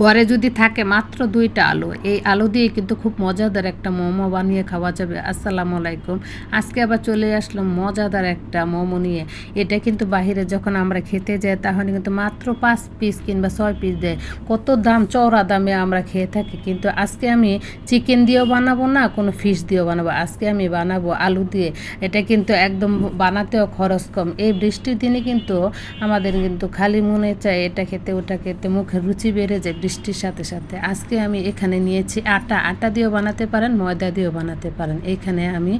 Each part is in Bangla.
ঘরে যদি থাকে মাত্র দুইটা আলু, এই আলু দিয়ে কিন্তু খুব মজাদার একটা মোমো বানিয়ে খাওয়া যাবে। আসসালামু আলাইকুম। আজকে আবার চলে আসলাম মজাদার একটা মোমো নিয়ে। এটা কিন্তু বাহিরে যখন আমরা খেতে যাই তাহলে কিন্তু মাত্র পাঁচ পিস কিংবা ছয় পিস দেয়। কত দাম, চওড়া দামে আমরা খেয়ে থাকি। কিন্তু আজকে আমি চিকেন দিয়েও বানাবো না, কোনো ফিশ দিয়েও বানাবো। আজকে আমি বানাবো আলু দিয়ে। এটা কিন্তু একদম বানাতেও খরচ কম। এই বৃষ্টির দিনে কিন্তু আমাদের কিন্তু খালি মনে চায়, এটা খেতে ওটা খেতে। মুখে রুচি বেড়ে যায় বৃষ্টির সাথে সাথে। আজকে আমি এখানে নিয়েছি আটা। আটা দিয়েও বানাতে পারেন, ময়দা দিয়েও বানাতে পারেন। এখানে আমি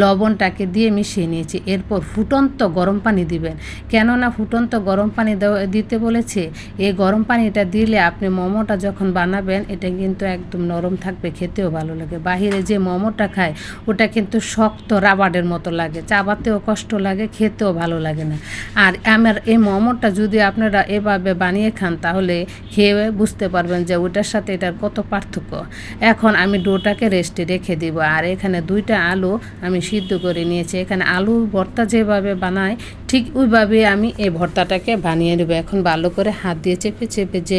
লবণটাকে দিয়ে মিশিয়ে নিয়েছি। এরপর ফুটন্ত গরম পানি দিবেন। কেননা ফুটন্ত গরম পানি দিতে বলেছে এই গরম পানিটা দিলে আপনি মোমোটা যখন বানাবেন, এটা কিন্তু একদম নরম থাকবে, খেতেও ভালো লাগে। বাহিরে যে মোমোটা খায়, ওটা কিন্তু শক্ত রাবারের মতো লাগে। চাবাতেও কষ্ট লাগে, খেতেও ভালো লাগে না। আর আমার এই মোমোটা যদি আপনারা এভাবে বানিয়ে খান, তাহলে খেয়ে বুঝতে পারবেন যে ওটার সাথে এটার কত পার্থক্য। এখন আমি ডোটাকে রেস্টে রেখে দিব। আর এখানে দুইটা আলু আমি সিদ্ধ করে নিয়েছি। এখানে আলু ভর্তা যেভাবে বানাই ঠিক ওইভাবে আমি এই ভর্তাটাকে বানিয়ে নেব। এখন ভালো করে হাত দিয়ে চেপে চেপে যে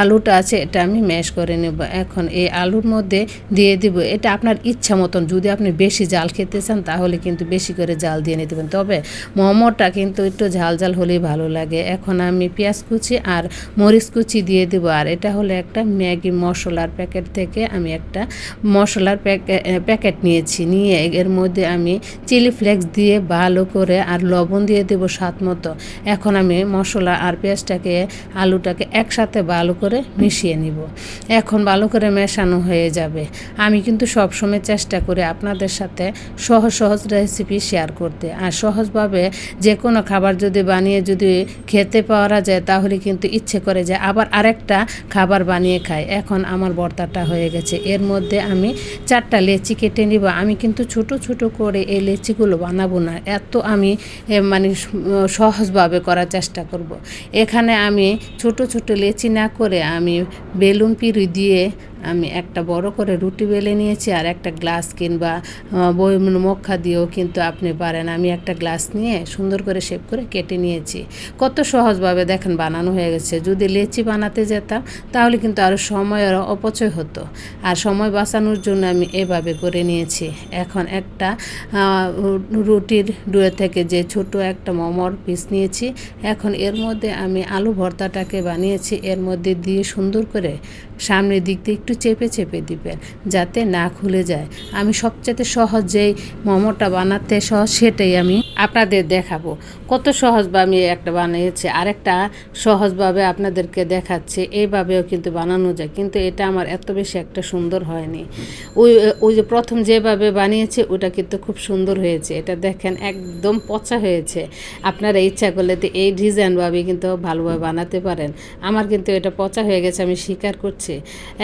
আলুটা আছে, এটা আমি ম্যাশ করে নেব। এখন এই আলুর মধ্যে দিয়ে দিব। এটা আপনার ইচ্ছা মতন। যদি আপনি বেশি জাল খেতে চান, তাহলে কিন্তু বেশি করে জাল দিয়ে নিতে পারেন। তবে মোমোটা কিন্তু একটু ঝাল ঝাল হলেই ভালো লাগে। এখন আমি পেঁয়াজ কুচি আর মরিচ কুচি দিয়ে দেবো। আর এটা হলো একটা ম্যাগি মশলার প্যাকেট থেকে আমি একটা মশলার প্যাকে- প্যাকেট নিয়েছি। নিয়ে এর মধ্যে আমি চিলি ফ্লেক্স দিয়ে ভালো করে আর লবণ দিয়ে দেবো স্বাদ মতো। এখন আমি মশলা আর পেঁয়াজটাকে, আলুটাকে একসাথে ভালো করে মিশিয়ে নিব। এখন ভালো করে মেশানো হয়ে যাবে। আমি কিন্তু সবসময় চেষ্টা করি আপনাদের সাথে সহজ সহজ রেসিপি শেয়ার করতে। আর সহজভাবে যে কোনো খাবার যদি বানিয়ে যদি খেতে পাওয়া যায়, তাহলে কিন্তু ইচ্ছে করে যে আবার আরেকটা খাবার বানিয়ে খাই। এখন আমার বর্তাটা হয়ে গেছে। এর মধ্যে আমি চারটা লেচি কেটে নিব। আমি কিন্তু ছোট ছোট করে এই লেচিগুলো বানাবো না। এত আমি মানে সহজভাবে করার চেষ্টা করব। এখানে আমি ছোট ছোট লেচি না করে আমি বেলুন পিড়ি দিয়ে আমি একটা বড় করে রুটি বেলে নিয়েছি আর একটা গ্লাস কিংবা বই মক্কা দিয়েও কিন্তু আপনি পারেন। আমি একটা গ্লাস নিয়ে সুন্দর করে শেপ করে কেটে নিয়েছি। কত সহজভাবে দেখেন বানানো হয়ে গেছে। যদি লেচি বানাতে যেতাম, তাহলে কিন্তু আরও সময়ের অপচয় হতো। আর সময় বাঁচানোর জন্য আমি এভাবে করে নিয়েছি। এখন একটা রুটির ডুয়ে থেকে যে ছোট একটা মোমোর পিস নিয়েছি, এখন এর মধ্যে আমি আলু ভর্তাটাকে বানিয়েছি। এর মধ্যে দিয়ে সুন্দর করে সামনের দিক দিয়ে চেপে চেপে দিবেন, যাতে না খুলে যায়। আমি সবচেয়ে সহজেই মোমোটা বানাতে সহজ, সেটাই আমি আপনাদের দেখাবো। কত সহজভাবে আমি একটা বানিয়েছি। আরেকটা সহজভাবে আপনাদেরকে দেখাচ্ছে। এইভাবেও কিন্তু বানানো যায়। কিন্তু এটা আমার এত বেশি একটা সুন্দর হয়নি। ওই ওই যে প্রথম যেভাবে বানিয়েছে, ওটা কিন্তু খুব সুন্দর হয়েছে। এটা দেখেন একদম পচা হয়েছে। আপনারা ইচ্ছা করলে তো এই ডিজাইনভাবে কিন্তু ভালোভাবে বানাতে পারেন। আমার কিন্তু এটা পচা হয়ে গেছে, আমি স্বীকার করছি।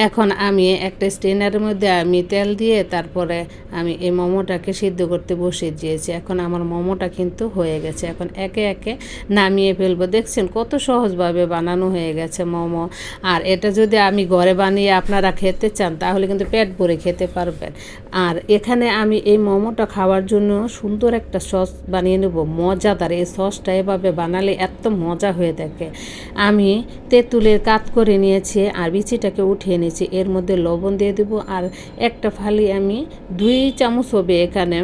এখন আমি একটা স্টেনারের মধ্যে আমি তেল দিয়ে তারপরে আমি এই মোমোটাকে সিদ্ধ করতে বসিয়ে দিয়েছি। এখন আমার মোমোটা কিন্তু হয়ে গেছে। এখন একে একে নামিয়ে ফেলব। দেখছেন কত সহজভাবে বানানো হয়ে গেছে মোমো। আর এটা যদি আমি ঘরে বানিয়ে আপনারা খেতে চান, তাহলে কিন্তু পেট ভরে খেতে পারবেন। আর এখানে আমি এই মোমোটা খাওয়ার জন্য সুন্দর একটা সস বানিয়ে নেব। মজাদার এই সসটা এভাবে বানালে এত মজা হয়ে থাকে। আমি তেঁতুলের কাত করে নিয়েছি আর বিচিটাকে উঠিয়ে নিয়েছি। এর মধ্যে লবণ দিয়ে দেবো। আর একটা ফালি আমি দুই চামচ হবে এখানে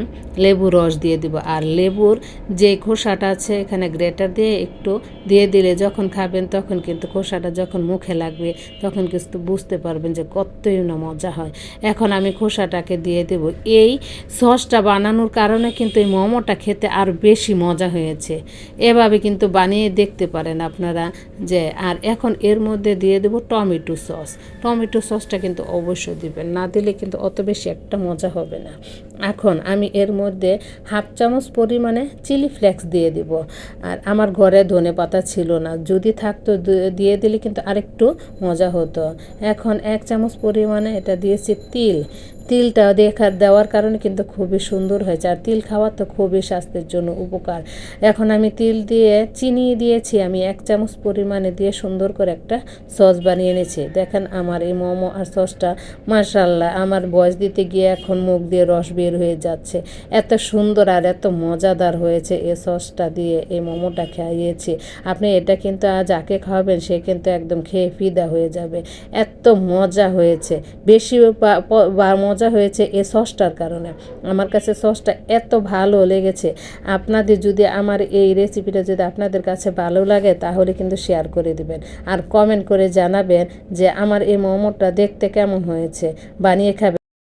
লেবু রস দিয়ে দিব। আর লেবুর যে খোসাটা আছে এখানে গ্রেটার দিয়ে একটু দিয়ে দিলে যখন খাবেন তখন কিন্তু খোসাটা যখন মুখে লাগবে তখন কিন্তু বুঝতে পারবেন যে কতই না মজা হয়। এখন আমি খোসাটাকে দিয়ে দেব। এই সসটা বানানোর কারণে কিন্তু এই মোমোটা খেতে আরও বেশি মজা হয়েছে। এভাবে কিন্তু বানিয়ে দেখতে পারেন আপনারা যে, আর এখন এর মধ্যে দিয়ে দেব টমেটো সস। টমেটো সসটা কিন্তু অবশ্যই দিবেন। না দিলে কিন্তু অত বেশি একটা মজা হবে না। এখন আমি এর মধ্যে হাফ চামচ পরিমাণে চিলি ফ্লেক্স দিয়ে দিব। আর আমার ঘরে ধনে পাতা ছিল না। যদি থাকতো দিয়ে দিলে কিন্তু আরেকটু মজা হতো। এখন এক চামচ পরিমাণে এটা দিয়েছি তিল। তিলটা দেখা দেওয়ার কারণে কিন্তু খুবই সুন্দর হয়েছে। আর তিল খাওয়া তো খুবই স্বাস্থ্যের জন্য উপকার। এখন আমি তিল দিয়ে চিনি দিয়েছি, আমি এক চামচ পরিমাণে দিয়ে সুন্দর করে একটা সস বানিয়ে এনেছি। দেখেন আমার এই মোমো আর সসটা মার্শাল্লাহ আমার বয়স দিতে গিয়ে এখন মুখ দিয়ে রস বের হয়ে যাচ্ছে। এত সুন্দর আর এত মজাদার হয়েছে এই সসটা দিয়ে এই মোমোটা খাইয়েছি। আপনি এটা কিন্তু যাকে খাওয়াবেন, সে কিন্তু একদম খেয়ে ফিদা হয়ে যাবে। এত মজা হয়েছে। বেশি মজা হয়েছে এই সসটার কারণে। আমার কাছে সসটা এত ভালো লেগেছে। আপনাদের যদি আমার এই রেসিপিটা যদি আপনাদের কাছে ভালো লাগে, তাহলে কিন্তু শেয়ার করে দিবেন। আর কমেন্ট করে জানাবেন যে আমার এই মোমোটা দেখতে কেমন হয়েছে। বানিয়ে খাবেন